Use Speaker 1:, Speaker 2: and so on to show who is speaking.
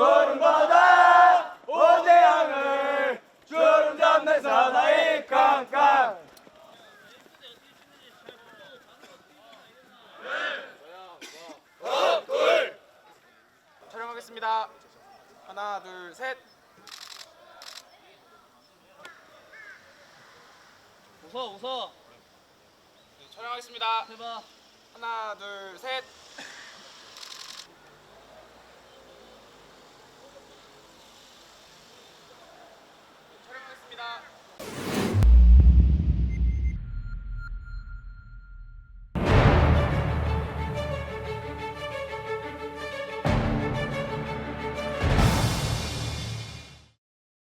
Speaker 1: 구름바다 오대양을 주름 잡는 사나이 깡깡. 촬영하겠습니다. 하나 둘셋.
Speaker 2: 웃어 웃어.
Speaker 1: 네, 촬영하겠습니다.
Speaker 2: 해봐.
Speaker 1: 하나 둘셋.